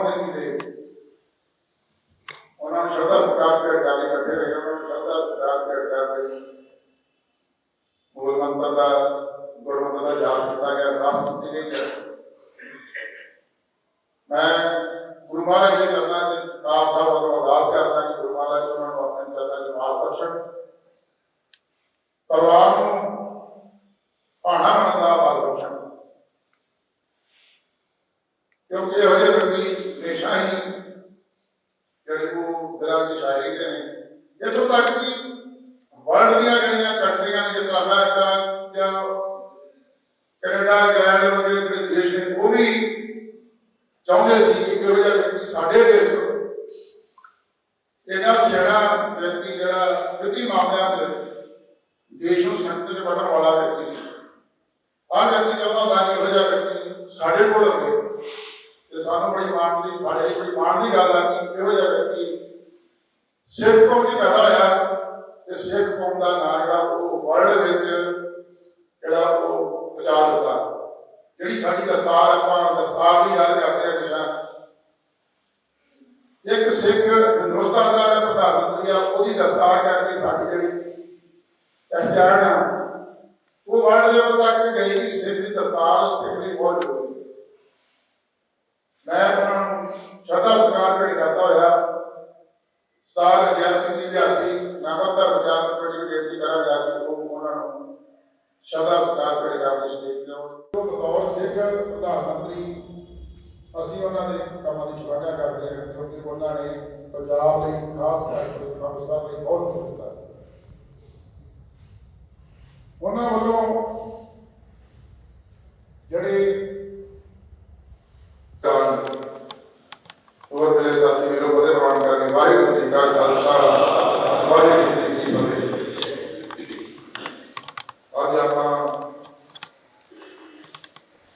ਮੋਹਨ ਸਿੰਘ ਜੀ ਦੇ ਉਹਨਾਂ ਨੂੰ ਸ਼ਰਧਾ ਸਤਿਕਾਰ ਭੇਟ ਕਰਨ ਲਈ ਇਕੱਠੇ ਹੋਏ ਉਹਨਾਂ ਨੂੰ ਸ਼ਰਧਾ ਸਤਿਕਾਰ ਭੇਟ ਕਰਦੇ ਮੂਲ ਮੰਤਰ ਦਾ ਗੁਰਮਤਿ ਦਾ ਜਾਪ ਕੀਤਾ ਗਿਆ ਅਰਦਾਸ ਕੀਤੀ ਗਈ ਹੈ ਮੈਂ ਗੁਰੂ ਮਹਾਰਾਜ ਦੇ ਚਰਨਾਂ 'ਚ ਆਪ ਸਾਹਿਬ ਵੱਲੋਂ ਅਰਦਾਸ ਕਰਦਾ ਕਿ ਗੁਰੂ ਮਹਾਰਾਜ ਉਹਨਾਂ ਨੂੰ ਆਪਣੇ ਚਰਨਾਂ 'ਚ ਵਾਸ ਬਖਸ਼ਣ ਪਰਿਵਾਰ ਨੂੰ ਭਾਣਾ ਮਨ ਦਾ ਬਲ ਬਖਸ਼ਣ ਕਿਉਂਕਿ ਇਹੋ ਜਿਹੇ ਵਿਅਕਤੀ ਹਮੇਸ਼ਾ ਹੀ ਜਿਹੜੇ ਉਹ ਦਿਲਾਂ 'ਚ ਸ਼ਾਇਰੀ ਦੇ ਨੇ ਇੱਥੋਂ ਤੱਕ ਕਿ ਵਰਲਡ ਦੀਆਂ ਜਿਹੜੀਆਂ ਕੰਟਰੀਆਂ ਨੇ ਜਿੱਦਾਂ ਅਮਰੀਕਾ ਜਾਂ ਕੈਨੇਡਾ ਇੰਗਲੈਂਡ ਵਰਗੇ ਜਿਹੜੇ ਦੇਸ਼ ਨੇ ਉਹ ਵੀ ਚਾਹੁੰਦੇ ਸੀ ਕਿ ਇਹੋ ਜਿਹਾ ਵਿਅਕਤੀ ਸਾਡੇ ਦੇਸ਼ ਇਹਦਾ ਸਿਆਣਾ ਵਿਅਕਤੀ ਜਿਹੜਾ ਵਿੱਤੀ ਮਾਮਲਿਆਂ 'ਚ ਦੇਸ਼ ਨੂੰ ਸੰਕਟ 'ਚ ਵੜਨ ਵਾਲਾ ਵਿਅਕਤੀ ਸੀ ਹਰ ਵਿਅਕਤੀ ਚਾਹੁੰਦਾ ਹੁੰਦਾ ਕਿ ਇਹੋ ਜਿਹਾ ਵਿਅਕਤੀ ਸਾਡੇ ਕੋਲ ਹੋਵੇ ਤੇ ਸਾਨੂੰ ਬੜੀ ਮਾਣ ਦੀ, ਸਾਡੇ ਲਈ ਬੜੀ ਮਾਣ ਦੀ ਗੱਲ ਆ ਕਿ ਇਹੋ ਜਿਹਾ ਵਿਅਕਤੀ ਸਿੱਖ ਕੌਮ 'ਚ ਪੈਦਾ ਹੋਇਆ ਤੇ ਸਿੱਖ ਕੌਮ ਦਾ ਨਾਂ ਜਿਹੜਾ ਉਹ ਵਰਲਡ ਵਿੱਚ ਜਿਹੜਾ ਉਹ ਪਹੁੰਚਾ ਦਿੱਤਾ ਜਿਹੜੀ ਸਾਡੀ ਦਸਤਾਰ, ਆਪਾਂ ਦਸਤਾਰ ਦੀ ਗੱਲ ਕਰਦੇ ਆ ਹਮੇਸ਼ਾ। ਇੱਕ ਸਿੱਖ ਹਿੰਦੁਸਤਾਨ ਦਾ ਪ੍ਰਧਾਨ ਮੰਤਰੀ ਆ, ਉਹਦੀ ਦਸਤਾਰ ਕਰਕੇ ਸਾਡੀ ਜਿਹੜੀ ਪਹਿਚਾਣ ਆ, ਉਹ ਵਰਲਡ ਲੈਵਲ ਤੱਕ ਗਈ ਕਿ ਸਿੱਖ ਦੀ ਦਸਤਾਰ, ਸਿੱਖ ਦੀ ਬਹੁਤ ਮੈਂ ਉਹਨਾਂ ਨੂੰ ਸ਼ਰਧਾ ਸਤਿਕਾਰ ਭੇਟ ਕਰਦਾ ਹੋਇਆ ਸਤਾਰ ਜੈਨ ਸਿੰਘ ਜੀ ਵਿਆਸੀ ਨਾਮਤ ਵਿਚਾਰ ਕਮੇਟੀ ਬੇਨਤੀ ਕਰਾਂਗਾ ਕਿ ਉਹ ਉਹਨਾਂ ਨੂੰ ਸ਼ਰਧਾ ਸਤਿਕਾਰ ਭੇਟ ਕਰਨ ਲਈ ਸਟੇਜ ਤੇ ਉਹ ਬਤੌਰ ਸਿੱਖ ਪ੍ਰਧਾਨ ਮੰਤਰੀ ਅਸੀਂ ਉਹਨਾਂ ਦੇ ਕੰਮਾਂ ਦੀ ਸ਼ਲਾਘਾ ਕਰਦੇ ਹਾਂ। ਕਿਉਂਕਿ ਉਹਨਾਂ ਨੇ ਪੰਜਾਬ ਲਈ ਖਾਸ ਕਰਕੇ ਖਾਲਸਾ ਸਾਹਿਬ ਲਈ ਬਹੁਤ ਕੁਝ ਕੀਤਾ। ਉਹਨਾਂ ਵੱਲੋਂ ਜਿਹੜੇ ਤਾਂ ਹੋਰ ਮੇਰੇ ਸਾਥੀ ਮੇਰੇ ਬਦੇ ਰਵਾਨ ਕਰਨੇ ਵਾਹਿਗੁਰੂ ਜੀ ਕਾ ਖਾਲਸਾ ਵਾਹਿਗੁਰੂ ਜੀ ਕੀ ਫਤਿਹ ਅੱਜ ਆਪਾਂ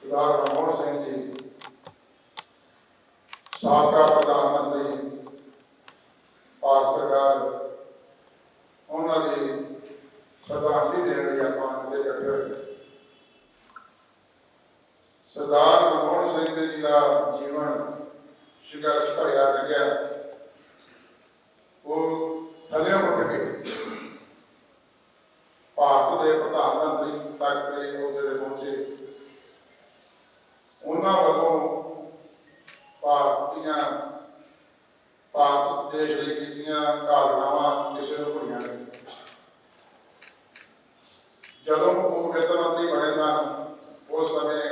ਸਰਦਾਰ ਮਨਮੋਹਨ ਸਿੰਘ ਜੀ ਸਾਬਕਾ ਪ੍ਰਧਾਨ ਮੰਤਰੀ ਭਾਰਤ ਸਰਕਾਰ ਉਹਨਾਂ ਦੀ ਸ਼ਰਧਾਂਜਲੀ ਦੇਣ ਲਈ ਆਪਾਂ ਇੱਥੇ ਇਕੱਠੇ ਹੋਏ ਸਰਦਾਰ ਮਨਮੋਹਨ ਸਿੰਘ ਜੀ ਦਾ ਜੀਵਨ ਸੰਘਰਸ਼ ਭਰਿਆ ਲੱਗਿਆ ਉਹ ਥੱਲੇ ਉੱਠ ਕੇ ਭਾਰਤ ਦੇ ਪ੍ਰਧਾਨ ਮੰਤਰੀ ਤੱਕ ਦੇ ਅਹੁਦੇ ਤੇ ਪਹੁੰਚੇ ਉਹਨਾਂ ਵੱਲੋਂ ਭਾਰਤ ਦੀਆਂ ਭਾਰਤ ਦੇਸ਼ ਲਈ ਕੀਤੀਆਂ ਘਾਲਣਾਵਾਂ ਕਿਸੇ ਨੂੰ ਭੁੱਲੀਆਂ ਨਹੀਂ ਜਦੋਂ ਉਹ ਵਿੱਤ ਮੰਤਰੀ ਬਣੇ ਸਨ ਉਸ ਸਮੇਂ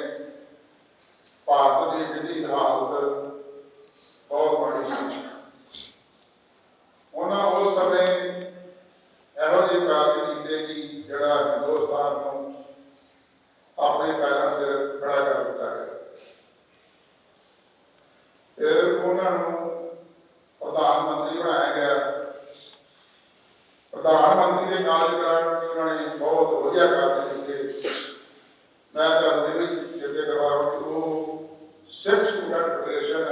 ਭਾਰਤ ਦੀ ਵਿੱਤੀ ਹਾਲਤ ਬਹੁਤ ਮਾੜੀ ਸੀ ਉਹਨਾਂ ਉਸ ਸਮੇਂ ਇਹੋ ਜਿਹੇ ਕਾਰਜ ਕੀਤੇ ਕਿ ਜਿਹੜਾ ਹਿੰਦੁਸਤਾਨ ਨੂੰ ਆਪਣੇ ਪੈਰਾਂ ਸਿਰ ਖੜਾ ਕਰ ਦਿੱਤਾ ਗਿਆ ਫਿਰ ਉਹਨਾਂ ਨੂੰ ਪ੍ਰਧਾਨ ਮੰਤਰੀ ਬਣਾਇਆ ਗਿਆ ਪ੍ਰਧਾਨ ਮੰਤਰੀ ਦੇ ਕਾਰਜਕਾਲ ਵਿੱਚ ਉਹਨਾਂ ਨੇ ਬਹੁਤ ਵਧੀਆ ਕਾਰਜ ਕੀਤੇ ਮੈਂ ਤੁਹਾਨੂੰ ਇਹ ਵੀ ਚੇਤੇ ਕਰਵਾਉਂ ਕਿ ਉਹ ਸਿੱਖ ਸਟੂਡੈਂਟ ਫੈਡਰੇਸ਼ਨ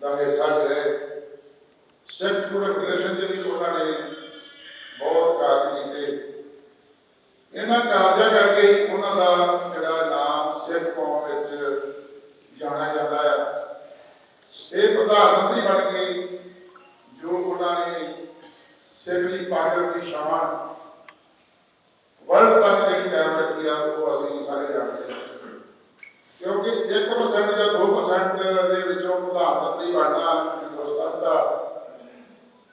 ਦਾ ਹਿੱਸਾ ਜਿਹੜੇ ਸਿੱਖ ਸਟੂਡੈਂਟ ਫੈਡਰੇਸ਼ਨ ਦੇ ਵੀ ਉਹਨਾਂ ਨੇ ਬਹੁਤ ਕਾਰਜ ਕੀਤੇ ਇਹਨਾਂ ਕਾਰਜਾਂ ਕਰਕੇ ਹੀ ਉਹਨਾਂ ਦਾ ਜਿਹੜਾ ਨਾਮ ਸਿੱਖ ਕੌਮ ਵਿੱਚ ਜਾਣਿਆ ਜਾਂਦਾ ਹੈ ਇਹ ਪ੍ਰਧਾਨ ਬਣ ਕੇ ਜੋ ਉਹਨਾਂ ਨੇ ਸਿੱਖ ਦੀ ਪਾਗਲ ਦੀ ਸ਼ਾਨ ਵਰਲਡ ਤੱਕ ਜਿਹੜੀ ਕਾਇਮ ਰੱਖੀ ਉਹ ਅਸੀਂ ਸਾਰੇ ਜਾਣਦੇ ਹਾਂ। ਕਿਉਂਕਿ 1% ਜਾਂ 2% ਦੇ ਵਿੱਚੋਂ ਪ੍ਰਧਾਨ ਮੰਤਰੀ ਬਣਨਾ ਹਿੰਦੁਸਤਾਨ ਦਾ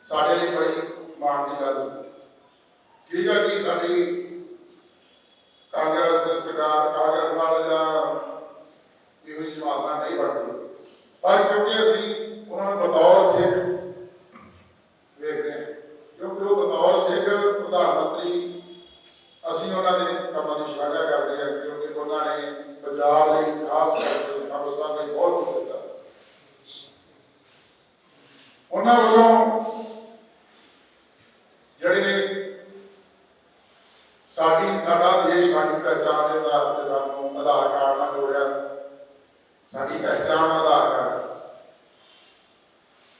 ਸਾਡੇ ਲਈ ਬੜੀ ਮਾਣ ਦੀ ਗੱਲ ਸੀ। ਠੀਕ ਹੈ ਕਿ ਸਾਡੀ ਕਾਂਗਰਸ ਸਰਕਾਰ, ਕਾਂਗਰਸ ਨਾਲ ਜਾਂ ਇਹੋ ਜਿਹੀ ਜਮਾਤਾਂ ਨਹੀਂ ਬਣਦੀ। ਪਰ ਕਿਉਂਕਿ ਅਸੀਂ ਬਤੌਰ ਸਿੱਖ ਵੇਖਦੇ ਹਾਂ ਕਿਉਂਕਿ ਉਹ ਬਤੌਰ ਸਿੱਖ ਪ੍ਰਧਾਨ ਮੰਤਰੀ ਅਸੀਂ ਉਹਨਾਂ ਦੇ ਕੰਮਾਂ ਦੀ ਸ਼ਲਾਘਾ ਕਰਦੇ ਹਾਂ ਕਿਉਂਕਿ ਉਹਨਾਂ ਨੇ ਪੰਜਾਬ ਲਈ ਖਾਸ ਕਰਕੇ ਖਾਲਸਾ ਲਈ ਬਹੁਤ ਕੁਝ ਕੀਤਾ ਉਹਨਾਂ ਵੱਲੋਂ ਜਿਹੜੇ ਸਾਡੀ ਸਾਡਾ ਦੇਸ਼ ਸਾਡੀ ਪਹਿਚਾਣ ਦੇ ਆਧਾਰ ਤੇ ਸਾਨੂੰ ਆਧਾਰ ਕਾਰਡ ਨਾਲ ਜੋੜਿਆ ਸਾਡੀ ਪਹਿਚਾਣ ਆਧਾਰ ਕਾਰਡ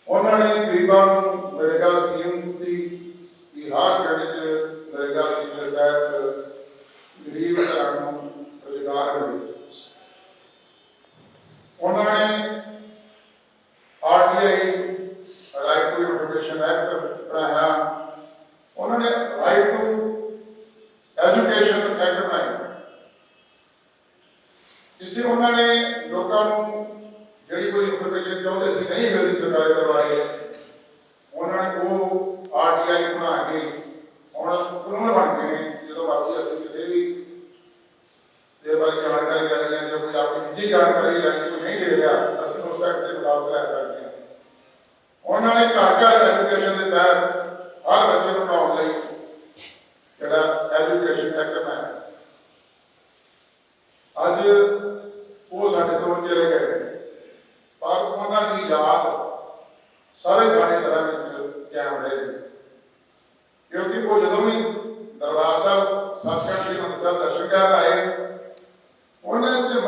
ਉਹਨਾਂ ਨੇ ਗਰੀਬਾਂ ਨੂੰ ਨਰੇਗਾ ਸਕੀਮ ਦੀ ਦੀ ਹਰ ਪਿੰਡ 'ਚ ਨਰੇਗਾ ਸਕੀਮ ਦੇ ਤਹਿਤ ਗਰੀਬ ਘਰਾਂ ਨੂੰ ਰੁਜ਼ਗਾਰ ਮਿਲੇ ਉਹਨਾਂ ਨੇ ਐਜੂਕੇਸ਼ਨ ਐਕਟ ਬਣਾਇਆ ਜਿੱਥੇ ਉਹਨਾਂ ਨੇ ਲੋਕਾਂ ਨੂੰ ਜਿਹੜੀ ਕੋਈ ਇਨਫੋਰਮੇਸ਼ਨ ਚਾਹੁੰਦੇ ਸੀ ਨਹੀਂ ਮਿਲਦੀ ਸਰਕਾਰੀ ਦਰਬਾਰੇ ਉਹਨਾਂ ਨੇ ਉਹ ਆਰਟੀਆਈ ਬਣਾ ਕੇ ਹੁਣ ਕਾਨੂੰਨ ਬਣ ਗਏ ਨੇ ਜਦੋਂ ਮਰਜ਼ੀ ਅਸੀਂ ਕਿਸੇ ਵੀ ਦੇ ਬਾਰੇ ਜਾਣਕਾਰੀ ਲੈਣੀ ਹੈ ਜਾਂ ਜਾਣਕਾਰੀ ਲੈਣੀ ਕੋਈ ਨਹੀਂ ਦੇ ਰਿਹਾ, ਅਸੀਂ ਉਸ ਐਕਟ ਦੇ ਮੁਤਾਬਕ ਲੈ ਸਕਦੇ ਹਾਂ। ਉਹਨਾਂ ਨੇ ਘਰ ਘਰ ਐਜੂਕੇਸ਼ਨ ਦੇ ਤਹਿਤ ਹਰ ਬੱਚੇ ਨੂੰ ਪੜਾਉਣ ਲਈ ਜਿਹੜਾ ਐਜੂਕੇਸ਼ਨ ਐਕਟ ਬਣਾਇਆ ਅੱਜ ਉਹ ਸਾਡੇ ਤੋਂ ਚਲੇ ਗਏ ਪਰ ਉਹਨਾਂ ਦੀ ਯਾਦ ਸਾਰੇ ਸਾਡੇ ਤਰ੍ਹਾਂ ਵਿੱਚ ਕਾਇਮ ਰਹੇਗੀ ਕਿਉਂਕਿ ਉਹ ਜਦੋਂ ਵੀ ਦਰਬਾਰ ਸਾਹਿਬ ਸਤਿਗੁਰੂ ਸ੍ਰੀ ਹਰਿਮੰਦਰ ਸਾਹਿਬ ਦਰਸ਼ਨ ਕਰਨ ਆਏ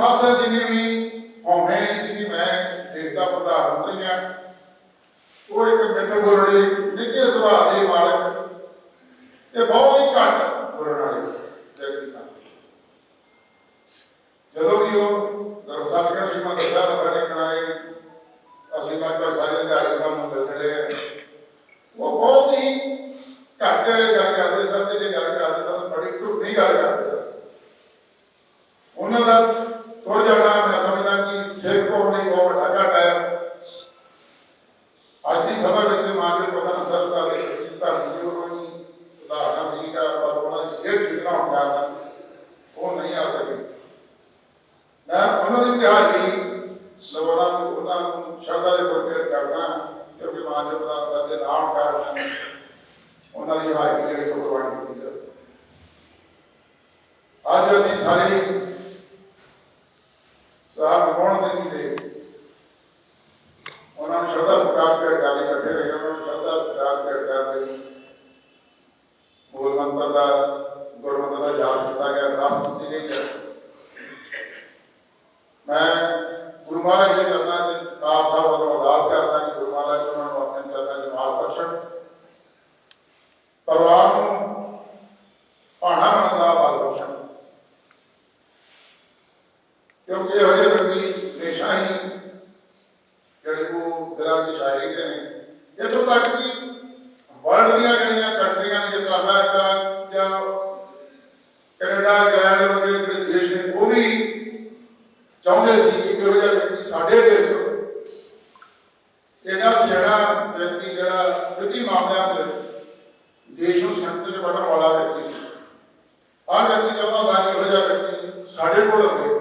ਉਹਨਾਂ ਚ ਵੀ ਹਉਮੈ ਨਹੀਂ ਸੀ ਕਿ ਮੈਂ ਦੇਸ਼ ਪ੍ਰਧਾਨ ਮੰਤਰੀ ਹਾਂ ਉਹ ਇੱਕ ਮਿੱਠੇ ਬੋਲੜੇ ਨਿੱਕੇ ਸੁਭਾਅ ਦੇ ਮਾਲਕ ਤੇ ਬਹੁਤ ਹੀ ਘੱਟ ਬੋਲਣ ਵਾਲੇ ਵਿਅਕਤੀ ਸਨ। ਜਦੋਂ ਵੀ ਉਹ ਦਰਬਾਰ ਸ੍ਰੀ ਹਰਿਮੰਦਰ ਸਾਹਿਬ ਸਾਡੇ ਕਣਾਏ ਅਸੀਂ ਲਗਭਗ ਸਾਰੇ ਅਧਿਕਾਰੀ ਉਹਨਾਂ ਮਿਲਦੇ ਰਹੇ ਉਹ ਬਹੁਤ ਹੀ ਘੱਟ ਗੱਲ ਕਰਦੇ ਸਨ ਤੇ ਜੇ ਗੱਲ ਕਰਦੇ ਸਨ, ਬੜੀ ਢੁੱਕਵੀਂ ਗੱਲ ਕਰਦੇ ਸਨ। ਉਹਨਾਂ ਦਾ ਤੁਰ ਜਾਣਾ ਮੈਂ ਸਮਝਦਾ ਕਿ ਸਿੱਖ ਕੌਮ ਲਈ ਬਹੁਤ ਵੱਡਾ ਘਾਟਾ ਹੈ ਅੱਜ ਦੀ ਸਭਾ ਵਿੱਚ ਮਾਨਯੋਗ ਪ੍ਰਧਾਨ ਸਾਹਿਬ ਦਾ ਧਰਮ ਜੀ ਉਹਨਾਂ ਦੀ ਉਦਾਹਰਣ ਸੀਗਾ ਪਰ ਉਹਨਾਂ ਦੀ ਸਿਹਤ ਠੀਕ ਨਾ ਹੋਣ ਕਾਰਨ ਉਹ ਨਹੀਂ ਆ ਸਕੇ ਮੈਂ ਉਹਨਾਂ ਦੀ ਹਾਜ਼ਰੀ ਲਵਾਉਣਾ ਨੂੰ ਉਹਨਾਂ ਨੂੰ ਸ਼ਰਧਾ ਦੇ ਪ੍ਰਗਟ ਕਰਦਾ ਕਿਉਂਕਿ ਮਾਨਯੋਗ ਪ੍ਰਧਾਨ ਸਾਹਿਬ ਦੇ ਨਾਮ ਕਾਰਨ ਉਹਨਾਂ ਦੀ ਹਾਜ਼ਰੀ ਜਿਹੜੀ ਉਹ ਪ੍ਰਵਾਨ ਕੀਤੀ ਜਾਵੇ ਅੱਜ ਅਸੀਂ ਸਾਰੇ ਸਾਹਿਬ ਮਨਮੋਹਨ ਸਿੰਘ ਜੀ ਦੇ ਉਹਨਾਂ ਨੂੰ ਸ਼ਰਧਾ ਸਤਿਕਾਰ ਭੇਟ ਕਰਨ ਲਈ ਇਕੱਠੇ ਹੋਏ ਉਹਨਾਂ ਨੂੰ ਸ਼ਰਧਾ ਸਤਿਕਾਰ ਭੇਟ ਕਰਨ ਲਈ ਮੂਲ ਮੰਤਰ ਦਾ ਗੁਰਮਤਿ ਦਾ ਜਾਪ ਕੀਤਾ ਗਿਆ ਅਰਦਾਸ ਕੀਤੀ ਗਈ ਹੈ ਮੈਂ ਗੁਰੂ ਮਹਾਰਾਜ ਦੇ ਚਰਨਾਂ 'ਚ ਆਪ ਸਾਹਿਬ ਵੱਲੋਂ ਅਰਦਾਸ ਕਰਦਾ ਕਿ ਗੁਰੂ ਮਹਾਰਾਜ ਉਹਨਾਂ ਨੂੰ ਆਪਣੇ ਚਰਨਾਂ 'ਚ ਮਾਸ ਬਖਸ਼ਣ ਪਰਿਵਾਰ ਨੂੰ ਭਾਣਾ ਮਨ ਦਾ ਬਲ ਬਖਸ਼ਣ ਕਿਉਂਕਿ ਇਹੋ ਜਿਹੇ ਵਿਅਕਤੀ ਹਮੇਸ਼ਾ ਹੀ ਜਿਹੜੇ ਕੋ ਦਿਲਾਂ 'ਚ ਸ਼ਾਇਰੀ ਦੇ ਨੇ ਇੱਥੋਂ ਤੱਕ ਕਿ ਵਰਲਡ ਦੀਆਂ ਜਿਹੜੀਆਂ ਕੰਟਰੀਆਂ ਨੇ ਜਿੱਦਾਂ ਅਮਰੀਕਾ ਜਾਂ ਕੈਨੇਡਾ ਇੰਗਲੈਂਡ ਵਰਗੇ ਜਿਹੜੇ ਦੇਸ਼ ਨੇ ਉਹ ਵੀ ਚਾਹੁੰਦੇ ਸੀ ਕਿ ਇਹੋ ਜਿਹਾ ਵਿਅਕਤੀ ਸਾਡੇ ਦੇਸ਼ 'ਚ ਇਹਦਾ ਸਿਆਣਾ ਵਿਅਕਤੀ ਜਿਹੜਾ ਵਿੱਤੀ ਮਾਮਲਿਆਂ 'ਚ ਦੇਸ਼ ਨੂੰ ਸੰਕਟ 'ਚ ਵਾਲਾ ਵਿਅਕਤੀ ਸੀ। ਆਹ ਵਿਅਕਤੀ ਚਾਹੁੰਦਾ ਹੁੰਦਾ ਕਿ ਇਹੋ ਜਿਹਾ ਵਿਅਕਤੀ ਸਾਡੇ ਕੋਲ ਹੋਵੇ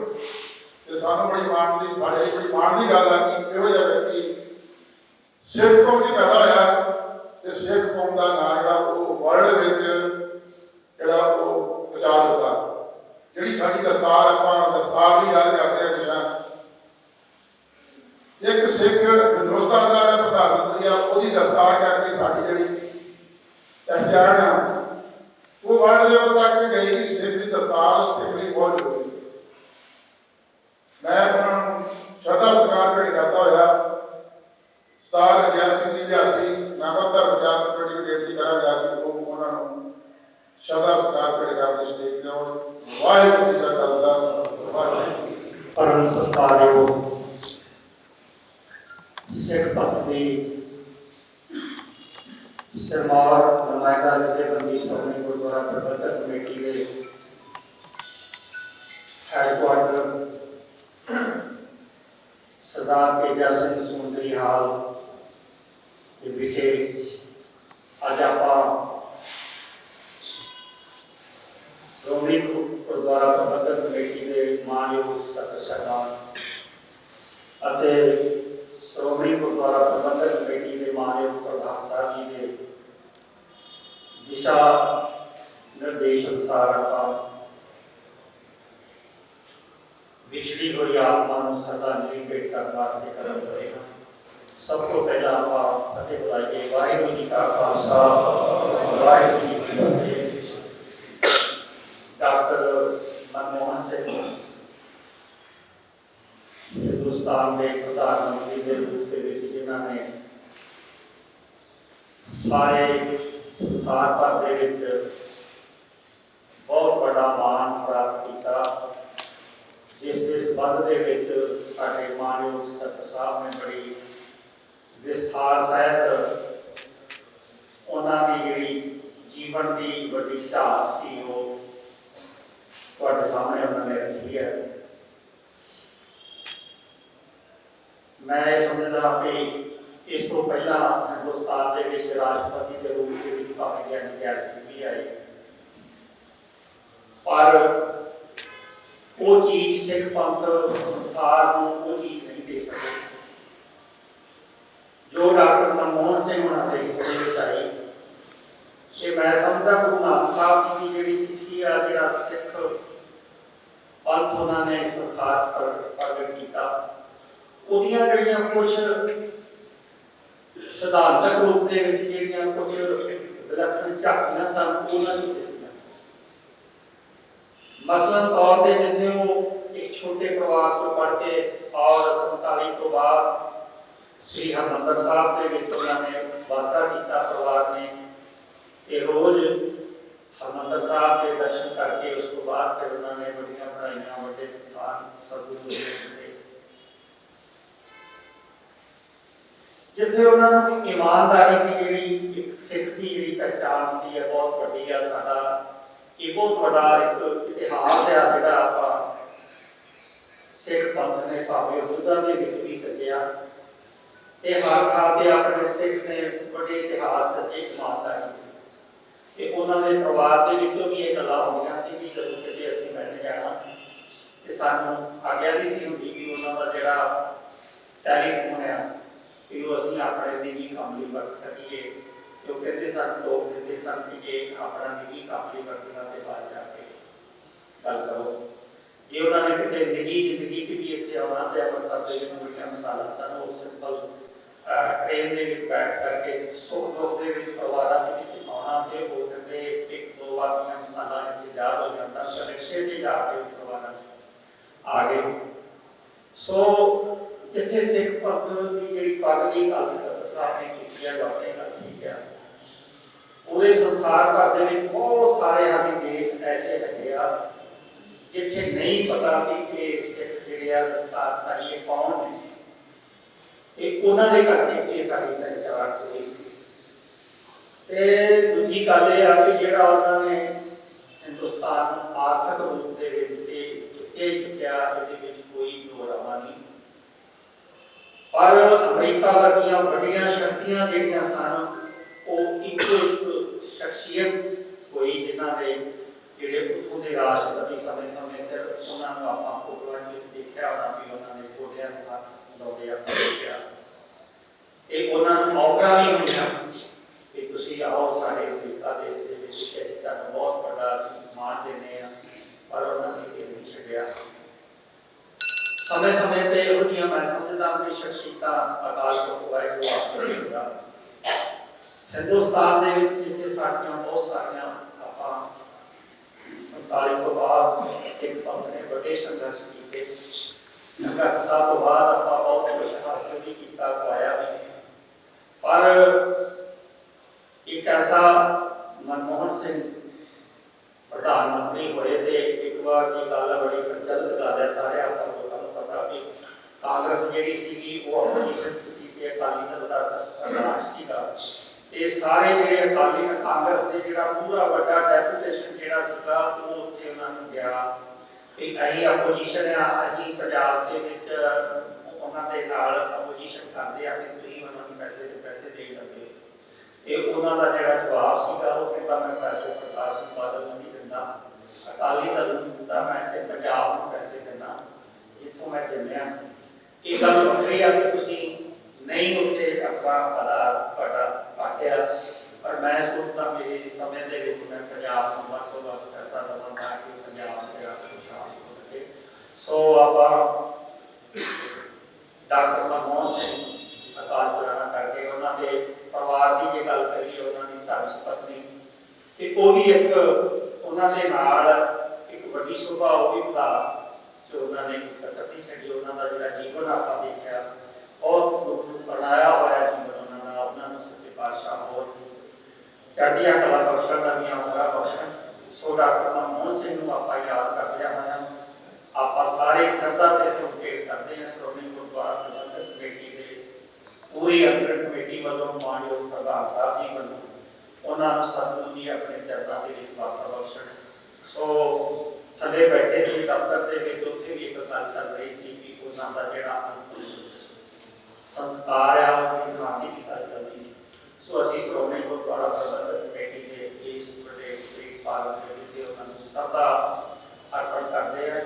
ਤੇ ਸਾਨੂੰ ਬੜੀ ਮਾਣ ਦੀ, ਸਾਡੇ ਲਈ ਬੜੀ ਮਾਣ ਦੀ ਗੱਲ ਆ ਕਿ ਇਹੋ ਜਿਹਾ ਵਿਅਕਤੀ ਸਿੱਖ ਤੋਂ 'ਚ ਪੈਦਾ ਹੋਇਆ ਤੇ ਸਿੱਖ ਕੌਮ ਦਾ ਨਾਂ ਜਿਹੜਾ ਉਹ ਵਰਲਡ ਵਿੱਚ ਜਿਹੜਾ ਉਹ ਪਹੁੰਚਾ ਦਿੱਤਾ ਜਿਹੜੀ ਸਾਡੀ ਦਸਤਾਰ ਆਪਾਂ ਦਸਤਾਰ ਦੀ ਗੱਲ ਕਰਦੇ ਹਾਂ ਹਮੇਸ਼ਾ। ਇੱਕ ਸਿੱਖ ਹਿੰਦੁਸਤਾਨ ਦਾ ਜਿਹੜਾ ਪ੍ਰਧਾਨ ਮੰਤਰੀ ਆ, ਉਹਦੀ ਦਸਤਾਰ ਕਰਕੇ ਸਾਡੀ ਜਿਹੜੀ ਪਹਿਚਾਣ ਆ, ਉਹ ਵਰਲਡ ਲੈਵਲ ਤੱਕ ਗਈ ਕਿ ਸਿੱਖ ਦੀ ਦਸਤਾਰ ਸਿੱਖ ਦੀ ਬਹੁਤ ਜ਼ਰੂਰੀ ਹੈ ਮੈਂ ਉਹਨਾਂ ਨੂੰ ਸ਼ਰਧਾ ਸਤਿਕਾਰ ਭੇਟ ਕਰਦਾ ਹੋਇਆ ਸਤਾਰ ਅਜੈਬ ਸਿੰਘ ਜੀ ਵਿਆਸੀ ਨਗਰ ਧਰਮ ਪ੍ਰਚਾਰ ਕਮੇਟੀ ਨੂੰ ਬੇਨਤੀ ਕਰਾਂਗਾ ਕਿ ਉਹ ਉਹਨਾਂ ਨੂੰ ਸ਼ਰਧਾ ਸਤਿਕਾਰ ਭੇਟ ਕਰਨ ਲਈ ਸਟੇਜ ਤੇ ਆਉਣ ਵਾਹਿਗੁਰੂ ਜੀ ਕਾ ਖਾਲਸਾ ਵਾਹਿਗੁਰੂ ਜੀ ਕੀ ਫਤਿਹ। ਪਰਮ ਸਤਿਕਾਰਯੋਗ ਸਿੱਖ ਪੰਥ ਸਰਮਾਰ ਨੁਮਾਇੰਦਾ ਜਥੇਬੰਦੀ ਸ਼੍ਰੋਮਣੀ ਗੁਰਦੁਆਰਾ ਪ੍ਰਬੰਧਕ ਕਮੇਟੀ ਦੇ ਹੈਡਕੁਆਟਰ ਸਰਦਾਰ ਤੇਜਾ ਸਿੰਘ ਸਮੁੰਦਰੀ ਹਾਲ ਦੇ ਵਿਖੇ ਅੱਜ ਆਪਾਂ ਸ਼੍ਰੋਮਣੀ ਗੁਰਦੁਆਰਾ ਪ੍ਰਬੰਧਕ ਕਮੇਟੀ ਦੇ ਮਾਨਯੋਗ ਸਕੱਤਰ ਸਾਹਿਬਾਨ ਅਤੇ ਸ਼੍ਰੋਮਣੀ ਗੁਰਦੁਆਰਾ ਪ੍ਰਬੰਧਕ ਕਮੇਟੀ ਦੇ ਮਾਨਯੋਗ ਪ੍ਰਧਾਨ ਸਾਹਿਬ ਜੀ ਦੇ ਦਿਸ਼ਾ ਨਿਰਦੇਸ਼ ਅਨੁਸਾਰ ਆਪਾਂ ਵਿਛੜੀ ਹੋਈ ਆਤਮਾ ਨੂੰ ਸ਼ਰਧਾਂਜਲੀ ਭੇਟ ਕਰਨ ਵਾਸਤੇ ਕਦਮ ਰਹੇ ਹਾਂ। ਸਭ ਤੋਂ ਪਹਿਲਾਂ ਆਪਾਂ ਫਤਿਹ ਬੁਲਾਈਏ। ਵਾਹਿਗੁਰੂ ਜੀ ਕਾ ਖਾਲਸਾ, ਵਾਹਿਗੁਰੂ ਜੀ ਕੀ ਫਤਿਹ ਡਾਕਟਰ ਮਨਮੋਹਨ ਸਿੰਘ ਹਿੰਦੁਸਤਾਨ ਦੇ ਪ੍ਰਧਾਨ ਮੰਤਰੀ ਦੇ ਰੂਪ ਦੇ ਵਿੱਚ ਜਿਨ੍ਹਾਂ ਨੇ ਸਾਰੇ ਸੰਸਾਰ ਭਰ ਦੇ ਵਿੱਚ ਬਹੁਤ ਵੱਡਾ ਮਾਣ ਪ੍ਰਾਪਤ ਕੀਤਾ, ਜਿਸ ਦੇ ਸੰਬੰਧ ਦੇ ਵਿੱਚ ਸਾਡੇ ਮਾਨਯੋਗ ਸਕੱਤਰ ਸਾਹਿਬ ਨੇ ਬੜੀ ਵਿਸਥਾਰ ਸਹਿਤ ਉਹਨਾਂ ਦੀ ਜਿਹੜੀ ਜੀਵਨ ਦੀ ਵੱਡੀ ਝਾਕ ਸੀ, ਉਹ ਤੁਹਾਡੇ ਉਹਨਾਂ ਨੇ ਰੱਖੀ ਹੈ। ਮੈਂ ਇਹ ਸਮਝਦਾ ਕਿ ਇਸ ਤੋਂ ਪਹਿਲਾਂ ਹਿੰਦੁਸਤਾਨ ਦੇ ਵਿੱਚ ਰਾਸ਼ਟਰਪਤੀ ਦੇ ਰੂਪ ਦੇ ਵਿੱਚ ਭਾਵੇਂ ਗਿਆਨੀ ਗੈਰ ਸਿੰਘ ਆਏ ਪਰ ਉਹ ਚੀਜ਼ ਸਿੱਖ ਪੰਥ ਸੰਸਾਰ ਨੂੰ ਉਹ ਚੀਜ਼ ਨਹੀਂ ਦੇ ਸਕੇ। ਜੋ ਡਾਕਟਰ ਮਨਮੋਹਨ ਸਿੰਘ ਉਹਨਾਂ ਦੇ ਹਿੱਸੇ ਵਿੱਚ ਆਈ ਕਿ ਮੈਂ ਸਮਝਦਾ ਗੁਰੂ ਨਾਨਕ ਸਾਹਿਬ ਜੀ ਦੀ ਜਿਹੜੀ ਸਿੱਖੀ ਆ, ਜਿਹੜਾ ਸਿੱਖ ਪੰਥ ਉਹਨਾਂ ਨੇ ਸੰਸਾਰ ਪਰ ਪ੍ਰਗਟ ਕੀਤਾ। ਉਹਦੀਆਂ ਜਿਹੜੀਆਂ ਕੁਝ ਸਿਧਾਂਤਕ ਰੂਪ ਦੇ ਵਿੱਚ ਜਿਹੜੀਆਂ ਕੁਝ ਵਿਲੱਖਣ ਝਾਕੀਆਂ ਸਨ, ਉਹਨਾਂ ਨੂੰ ਦਿਸਦੀਆਂ ਸਨ। ਮਸਲਨ ਤੌਰ ਤੇ ਜਿੱਥੇ ਉਹ ਇੱਕ ਛੋਟੇ ਪਰਿਵਾਰ ਤੋਂ ਪੜ੍ਹ ਕੇ ਔਰ 47 ਤੋਂ ਬਾਅਦ ਸ੍ਰੀ ਹਰਿਮੰਦਰ ਸਾਹਿਬ ਦੇ ਵਿੱਚ ਉਹਨਾਂ ਨੇ ਵਾਸਾ ਕੀਤਾ, ਪਰਿਵਾਰ ਨੇ ਤੇ ਰੋਜ਼ ਹਰਿਮੰਦਰ ਸਾਹਿਬ ਦੇ ਦਰਸ਼ਨ ਕਰਕੇ ਉਸ ਤੋਂ ਬਾਅਦ ਫਿਰ ਉਹਨਾਂ ਨੇ ਵੱਡੀਆਂ ਪੜ੍ਹਾਈਆਂ ਵੱਡੇ ਸਥਾਨ, ਸਤਿਗੁਰੂ ਦੇ ਜਿੱਥੇ ਉਹਨਾਂ ਨੂੰ ਇਮਾਨਦਾਰੀ ਦੀ ਜਿਹੜੀ ਇੱਕ ਸਿੱਖ ਦੀ ਜਿਹੜੀ ਪਹਿਚਾਣ ਹੁੰਦੀ ਹੈ, ਬਹੁਤ ਵੱਡੀ ਆ ਸਾਡਾ। ਇਹ ਬਹੁਤ ਵੱਡਾ ਇੱਕ ਇਤਿਹਾਸ ਹੈ ਜਿਹੜਾ ਆਪਾਂ ਸਿੱਖ ਪੰਥ ਨੇ ਭਾਵੇਂ ਯੁੱਧਾਂ ਦੇ ਵਿੱਚ ਵੀ ਸੱਜਿਆ। ਤੇ ਹਰ ਥਾਂ ਤੇ ਆਪਣੇ ਸਿੱਖ ਨੇ ਵੱਡੇ ਇਤਿਹਾਸ ਸੱਜੇ ਇਮਾਨਦਾਰੀ ਦੇ। ਤੇ ਉਹਨਾਂ ਦੇ ਪਰਿਵਾਰ ਦੇ ਵਿੱਚੋਂ ਵੀ ਇਹ ਗੱਲਾਂ ਹੁੰਦੀਆਂ ਸੀ ਕਿ ਜਦੋਂ ਕਿਤੇ ਅਸੀਂ ਮਿਲਣ ਜਾਣਾ। ਤੇ ਸਾਨੂੰ ਆਗਿਆ ਨਹੀਂ ਸੀ ਹੁੰਦੀ ਕਿ ਉਹਨਾਂ ਦਾ ਜਿਹੜਾ ਟੈਲੀਫੋਨ ਹੈ ਕਿ ਉਹ ਅਸੀਂ ਆਪਣੇ ਨਿੱਜੀ ਕੰਮ ਲਈ ਵਰਤ ਸਕੀਏ। ਤੇ ਕਹਿੰਦੇ ਸਨ, ਲੋਕ ਦਿੰਦੇ ਸਨ ਕਿ ਜੇ ਆਪਣਾ ਨਿੱਜੀ ਕੰਮ ਲਈ ਵਰਤਣਾ ਤੇ ਬਾਹਰ ਜਾ ਕੇ ਗੱਲ ਕਰੋ। ਜੇ ਉਹਨਾਂ ਨੇ ਕਿਤੇ ਨਿੱਜੀ ਜ਼ਿੰਦਗੀ 'ਚ ਵੀ ਇੱਥੇ ਆਉਣਾ ਤੇ ਅੰਮ੍ਰਿਤਸਰ ਦੇ ਵਿੱਚ ਮਿਸਾਲਾਂ ਸਨ, ਉਹ ਸਿੰਪਲ ਟ੍ਰੇਨ ਦੇ ਵਿੱਚ ਬੈਠ ਕਰਕੇ ਸੁੱਖ ਦੁੱਖ ਦੇ ਵਿੱਚ ਪਰਿਵਾਰਾਂ ਦੇ ਵਿੱਚ ਆਉਣਾ ਤੇ ਉਹ ਕਹਿੰਦੇ ਇੱਕ ਦੋ ਵਾਰ ਦੀਆਂ ਮਿਸਾਲਾਂ ਇੰਤਜ਼ਾਰ ਹੋ ਗਿਆ ਸਨ, ਤੇ ਰਿਕਸ਼ੇ ਜਾ ਕੇ ਪਰਿਵਾਰਾਂ ਆ ਗਏ। ਸੋ ਜਿੱਥੇ ਸਿੱਖ ਪੰਥ ਦੀ ਜਿਹੜੀ ਪੱਗ ਦੀ ਅਸਲ ਸਾਹਿਬ ਨੇ ਕੀਤੀ ਹੈ ਵਾਕਈ ਗੱਲ ਠੀਕ ਹੈ। ਪੂਰੇ ਸੰਸਾਰ ਭਰ ਦੇ ਵਿੱਚ ਬਹੁਤ ਸਾਰੇ ਹਾਦੀ ਦੇਸ਼ ਐਸੇ ਹੈਗੇ ਆ, ਜਿੱਥੇ ਨਹੀਂ ਪਤਾ ਕਿ ਇਹ ਸਿੱਖ ਜਿਹੜੇ ਆ ਦਸਤਾਰ ਤਾਈਏ ਕੌਣ ਨੇ। ਇਹ ਉਹਨਾਂ ਦੇ ਕਰਕੇ ਇਹ ਸਾਡੀ ਪਹਿਚਾਣ ਹੋਈ ਤੇ ਦੂਜੀ ਗੱਲ ਇਹ ਆ ਕਿ ਜਿਹੜਾ ਉਹਨਾਂ ਨੇ ਹਿੰਦੁਸਤਾਨ ਨੂੰ ਆਰਥਿਕ ਰੂਪ ਦੇ ਵਿੱਚ ਤੇ ਇਹ ਚੁੱਕਿਆ ਇਹਦੇ ਵਿੱਚ ਕੋਈ ਦੋਰਾਵਾ ਨਹੀਂ। ਪਰ ਅਮਰੀਕਾ ਵਰਗੀਆਂ ਵੱਡੀਆਂ ਸ਼ਕਤੀਆਂ ਜਿਹੜੀਆਂ ਸਨ, ਉਹ ਇੱਕੋ ਇੱਕ ਸ਼ਖਸੀਅਤ ਹੋਈ ਜਿਨ੍ਹਾਂ ਦੇ ਜਿਹੜੇ ਉੱਥੋਂ ਦੇ ਰਾਸ਼ਟਰਪਤੀ ਸਮੇਂ ਸਮੇਂ ਸਿਰ ਉਹਨਾਂ ਨੂੰ ਆਪਾਂ ਫੋਟੋਆਂ ਵਿੱਚ ਦੇਖਿਆ ਹੋਣਾ ਵੀ ਉਹਨਾਂ ਨੇ ਕੋਟਿਆਂ ਨੂੰ ਹੱਥ ਲਾਉਂਦੇ ਆ ਦੇਖਿਆ ਇਹ ਉਹਨਾਂ ਨੂੰ ਔਕਰਾਂ ਵੀ ਹੋਈਆਂ ਕਿ ਤੁਸੀਂ ਆਓ ਸਾਡੇ ਅਮਰੀਕਾ ਦੇਸ਼ ਦੇ ਵਿੱਚ ਕਿ ਤੁਹਾਨੂੰ ਬਹੁਤ ਵੱਡਾ ਅਸੀਂ ਮਾਣ ਦਿੰਦੇ ਆ ਪਰ ਉਹਨਾਂ ਨੇ ਇਹ ਨਹੀਂ ਛੱਡਿਆ ਸਮੇਂ ਸਮੇਂ ਤੇ ਇਹੋ ਜਿਹੀਆਂ ਮੈਂ ਸਮਝਦਾ ਕਿ ਸ਼ਖਸੀਅਤਾਂ ਅਕਾਲ ਪੁਰਖ ਵਾਹਿਗੁਰੂ ਆਪ ਕਰੇਗਾ ਹਿੰਦੁਸਤਾਨ ਦੇ ਵਿੱਚ ਜਿੱਥੇ ਸਾਡੀਆਂ ਬਹੁਤ ਸਾਰੀਆਂ ਆਪਾਂ 47 ਤੋਂ ਬਾਅਦ ਸਿੱਖ ਪੰਥ ਨੇ ਵੱਡੇ ਸੰਘਰਸ਼ ਕੀਤੇ। ਸੰਘਰਸ਼ ਤੋਂ ਬਾਅਦ ਆਪਾਂ ਬਹੁਤ ਕੁਝ ਹਾਸਲ ਵੀ ਕੀਤਾ ਪਾਇਆ ਪਰ ਇੱਕ ਐਸਾ ਮਨਮੋਹਨ ਸਿੰਘ ਪ੍ਰਧਾਨ ਮੰਤਰੀ ਹੋਏ ਤੇ ਇੱਕ ਵਾਰ ਦੀ ਗੱਲ ਬੜੀ ਪ੍ਰਚਲਿਤ ਗੱਲ ਹੈ, ਸਾਰੇ ਆਪਾਂ ਕਾਂਗਰਸ ਜਿਹੜੀ ਸੀਗੀ, ਉਹ ਆਪੋਜੀਸ਼ਨ ਚ ਸੀ ਤੇ ਅਕਾਲੀ ਦਲ ਦਾ ਸਰਕਾਰ ਸੀਗਾ ਤੇ ਸਾਰੇ ਜਿਹੜੇ ਅਕਾਲੀ, ਕਾਂਗਰਸ ਦੇ ਜਿਹੜਾ ਪੂਰਾ ਵੱਡਾ ਡੈਪੂਟੇਸ਼ਨ ਜਿਹੜਾ ਸੀਗਾ, ਉਹ ਉੱਥੇ ਉਹਨਾਂ ਨੂੰ ਗਿਆ। ਕਿ ਅਸੀਂ ਆਪੋਜੀਸ਼ਨ ਆ, ਅਸੀਂ ਪੰਜਾਬ ਦੇ ਵਿੱਚ ਉਹਨਾਂ ਦੇ ਨਾਲ ਆਪੋਜੀਸ਼ਨ ਕਰਦੇ ਆ ਕਿ ਤੁਸੀਂ ਉਹਨਾਂ ਨੂੰ ਪੈਸੇ ਦੇ ਪੈਸੇ ਦੇ ਜਾਂਦੇ ਇਹ ਉਹਨਾਂ ਦਾ ਜਿਹੜਾ ਜਵਾਬ ਸੀਗਾ, ਉਹ ਕਹਿੰਦਾ, ਮੈਂ ਪੈਸੇ ਪ੍ਰਕਾਸ਼ ਸਿੰਘ ਬਾਦਲ ਨੂੰ ਨਹੀਂ ਦਿੰਦਾ। ਅਕਾਲੀ ਦਲ ਨੂੰ ਦਿੰਦਾ, ਮੈਂ ਤੇ ਪੰਜਾਬ ਨੂੰ ਪੈਸੇ ਦਿੰਦਾ ਜਿੱਥੋਂ ਮੈਂ ਜੰਮਿਆ ਇਹ ਤੁਸੀਂ ਨਹੀਂ ਉੱਥੇ ਆਪਾਂ ਪਤਾ ਤੁਹਾਡਾ ਪਾਟਿਆ। ਪਰ ਮੈਂ ਸੋਚਦਾ ਮੇਰੇ ਸਮੇਂ ਦੇ ਵਿੱਚ ਮੈਂ ਪੰਜਾਬ ਨੂੰ ਵੱਧ ਤੋਂ ਵੱਧ ਪੈਸਾ ਦਵਾਂਗਾ ਕਿ ਪੰਜਾਬ ਮੇਰਾ ਖੁਸ਼ਹਾਲ ਹੋ ਸਕੇ। ਸੋ ਆਪਾਂ ਡਾਕਟਰ ਮਨਮੋਹਨ ਸਿੰਘ ਅਕਾਲ ਚਲਾਣਾ ਕਰਕੇ ਉਹਨਾਂ ਦੇ ਪਰਿਵਾਰ ਦੀ ਜੇ ਗੱਲ ਕਰੀਏ, ਉਹਨਾਂ ਦੀ ਧਰਮ ਪਤਨੀ ਤੇ ਉਹ ਵੀ ਇੱਕ ਉਹਨਾਂ ਦੇ ਨਾਲ ਇੱਕ ਵੱਡੀ ਸੁਭਾਅ ਉਹ ਵੀ ਭਰਾ ਜੋ ਉਹਨਾਂ ਨੇ ਕਸਰ ਨਹੀਂ ਛੱਡੀ। ਉਹਨਾਂ ਦਾ ਜਿਹੜਾ ਜੀਵਨ ਆਪਾਂ ਦੇਖਿਆ ਬਹੁਤ ਬਣਾਇਆ ਹੋਇਆ ਜੀਵਨ ਉਹਨਾਂ ਦਾ ਉਹਨਾਂ ਨੂੰ ਸੱਚੇ ਪਾਤਸ਼ਾਹ ਹੋਰ ਚੜ੍ਹਦੀਆਂ ਕਲਾ ਬਖਸ਼ਣ ਨਵੀਆਂ ਉਮਰਾਂ ਬਖਸ਼ਣ ਸੋ ਡਾਕਟਰ ਮਨਮੋਹਨ ਸਿੰਘ ਨੂੰ ਆਪਾਂ ਯਾਦ ਕਰਦੇ ਹਾਂ ਆਪਾਂ ਸਾਰੇ ਸਰਦਾ ਤੇ ਸੁਪੇਟ ਕਰਦੇ ਹਾਂ ਸ਼੍ਰੋਮਣੀ ਗੁਰਦੁਆਰਾ ਪ੍ਰਬੰਧਕ ਕਮੇਟੀ ਦੇ ਪੂਰੀ ਅੰਦਰ ਕਮੇਟੀ ਵੱਲੋਂ ਮਾਨਯੋਗ ਪ੍ਰਧਾਨ ਸਾਹਿਬ ਜੀ ਵੱਲੋਂ ਉਹਨਾਂ ਨੂੰ ਸਤਿਗੁਰੂ ਜੀ ਆਪਣੇ ਚਰਨਾਂ ਦੇ ਵਿੱਚ ਵਾਸਾ ਬਖਸ਼ਣ ਸੋ ਥੱਲੇ ਬੈਠੇ ਸੀ ਦਫ਼ਤਰ ਦੇ ਵਿੱਚ ਉੱਥੇ ਵੀ ਇੱਕ ਗੱਲ ਚੱਲ ਰਹੀ ਸੀ ਕਿ ਉਹਨਾਂ ਦਾ ਜਿਹੜਾ ਅੰਤਿਮ ਸੰਸਕਾਰ ਆ ਉਹ ਖਾਂਦੀ ਦੀ ਗੱਲ ਚੱਲਦੀ ਸੀ ਸੋ ਅਸੀਂ ਸ਼੍ਰੋਮਣੀ ਗੁਰਦੁਆਰਾ ਪ੍ਰਬੰਧਕ ਕਮੇਟੀ ਦੇ ਇਸ ਵੱਡੇ ਸ੍ਰੀ ਪਾਲਕ ਦੇ ਵਿੱਚ ਉਹਨਾਂ ਨੂੰ ਸਰਦਾ ਅਰਪਣ ਕਰਦੇ ਹਾਂ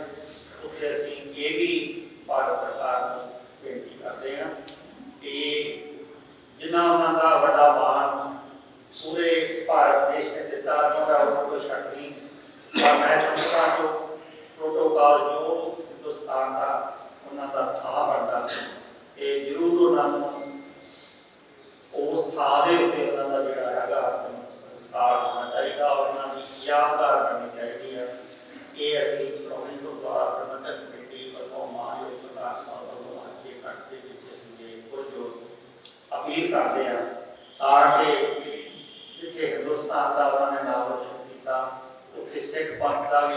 ਉੱਥੇ ਅਸੀਂ ਇਹ ਵੀ ਭਾਰਤ ਸਰਕਾਰ ਨੂੰ ਬੇਨਤੀ ਕਰਦੇ ਹਾਂ ਕਿ ਜਿਨ੍ਹਾਂ ਉਹਨਾਂ ਦਾ ਵੱਡਾ ਮਾਣ ਪੂਰੇ ਭਾਰਤ ਦੇਸ਼ ਨੇ ਦਿੱਤਾ ਉਹਦਾ ਉਹਨਾਂ ਕੋਈ ਸ਼ੱਕ ਨਹੀਂ। ਪਰ ਮੈਂ ਸਮਝਦਾ ਕਿ ਪ੍ਰੋਟੋਕਾਲ ਜੋ ਹਿੰਦੁਸਤਾਨ ਦਾ, ਉਹਨਾਂ ਦਾ ਥਾਂ ਬਣਦਾ ਤੇ ਜ਼ਰੂਰ ਉਹਨਾਂ ਨੂੰ ਉਸ ਥਾਂ ਦੇ ਉੱਤੇ ਉਹਨਾਂ ਦਾ ਜਿਹੜਾ ਹੈਗਾ ਸੰਸਕਾਰ ਹੋਣਾ ਚਾਹੀਦਾ ਉਹਨਾਂ ਦੀ ਯਾਦਗਾਰ ਬਣਨੀ ਚਾਹੀਦੀ ਹੈ। ਇਹ ਅਸੀਂ ਸ਼੍ਰੋਮਣੀ ਗੁਰਦੁਆਰਾ ਪ੍ਰਬੰਧਕ ਕਮੇਟੀ ਵੱਲੋਂ ਮਾਨਯੋਗ ਪ੍ਰਕਾਸ਼ ਸਾਹਿਬ ਵੱਲੋਂ ਅੱਜ ਦੇ ਕੱਟ ਦੇ ਵਿੱਚ ਅਸੀਂ ਇਹ ਕੁਝ ਅਪੀਲ ਕਰਦੇ ਹਾਂ, ਤਾਂ ਕਿ ਹਿੰਦੁਸਤਾਨ ਦਾ ਉਹਨਾਂ ਨੇ ਨਾਮ ਰੋਸ਼ਨ ਕੀਤਾ। ਉੱਥੇ ਸਿੱਖ ਪੰਥ ਦਾ ਵੀ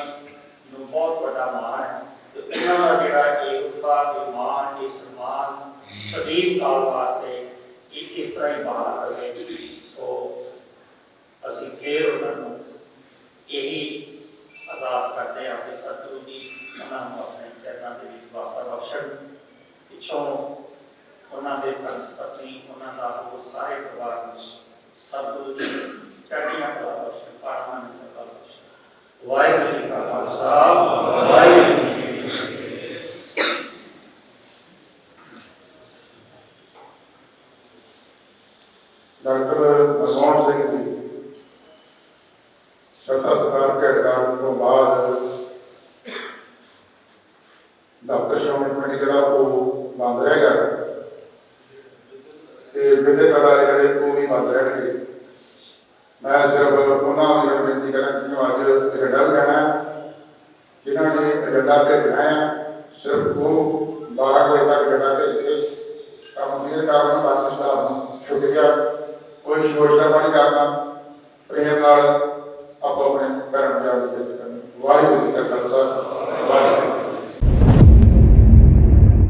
ਨੂੰ ਬਹੁਤ ਵੱਡਾ ਮਾਣ ਹੈ। ਤੇ ਉਹਨਾਂ ਦਾ ਜਿਹੜਾ ਇਹ ਉਪਾ ਇਹ ਮਾਣ ਇਹ ਸਨਮਾਨ ਸਦੀਵ ਕਾਲ ਵਾਸਤੇ ਇਹ ਇਸ ਤਰ੍ਹਾਂ ਹੀ ਬਾਹਰ ਰਹੇ। ਸੋ ਅਸੀਂ ਫੇਰ ਉਹਨਾਂ ਨੂੰ ਇਹੀ ਅਰਦਾਸ ਕਰਦੇ ਹਾਂ ਕਿ ਸਤਿਗੁਰੂ ਜੀ, ਉਹਨਾਂ ਨੂੰ ਆਪਣੇ ਚਰਨਾਂ ਦੇ ਵਿੱਚ ਵਾਸਾ ਬਖਸ਼ਣ। ਪਿੱਛੋਂ ਉਹਨਾਂ ਦੇ ਪਤਨੀ, ਉਹਨਾਂ ਦਾ ਉਹ ਸਾਰੇ ਪਰਿਵਾਰ ਨੂੰ ਸਤਿਗੁਰੂ ਜੀ ਚੜ੍ਹਦੀਆਂ ਕਲਾ ਬਖਸ਼ਣ ਪਾੜਾਂ ਨੂੰ ਕਲਾ ਬਖਸ਼ਣ ਵਾਹਿਗੁਰੂ ਜੀ ਕਾ ਖਾਲਸਾ ਵਾਹਿਗੁਰੂ ਜੀ ਕੀ ਫਤਿਹ ਡਾਕਟਰ ਮਨਮੋਹਨ ਸਿੰਘ ਜੀ ਸ਼ਰਧਾ ਸਤਿਕਾਰ ਭੇਟ ਕਰਨ ਤੋਂ ਬਾਅਦ ਦਫ਼ਤਰ ਸ਼੍ਰੋਮਣੀ ਕਮੇਟੀ ਜਿਹੜਾ ਉਹ ਬੰਦ ਰਹੇਗਾ ਤੇ ਵਿਦਿਅਕ ਅਦਾਰੇ ਜਿਹੜੇ ਉਹ ਵੀ ਬੰਦ ਰਹਿਣਗੇ ਮੈਂ ਸਿਰਫ ਉਹਨਾਂ ਨੂੰ ਜਿਹੜਾ ਬੇਨਤੀ ਕਰਾਂ ਕਿ ਜੋ ਅੱਜ ਏਜੰਡਾ ਵੀ ਰਹਿਣਾ ਹੈ, ਜਿਨ੍ਹਾਂ ਨੇ ਏਜੰਡਾ ਭੇਜਣਾ ਹੈ, ਸਿਰਫ ਉਹ 12 ਵਜੇ ਤੱਕ ਏਜੰਡਾ ਭੇਜ ਕੇ ਕੰਮ ਕਲੀਅਰ ਕਰਨ ਬਾਕੀ ਸਟਾਫ ਨੂੰ ਸ਼ੁਕਰੀਆ ਕੋਈ ਸ਼ੋਸ਼ਟਾ ਪਾਣੀ ਕਰਨਾ। ਪ੍ਰੇਮ ਨਾਲ ਆਪੋ ਆਪਣੇ ਕਰਮ ਜਾਣ ਦੀ ਜਿੱਤ ਕਰਨੀ। ਵਾਹਿਗੁਰੂ ਜੀ ਕਾ ਖਾਲਸਾ। ਵਾਹਿਗੁਰੂ ਜੀ ਕੀ ਫਤਿਹ।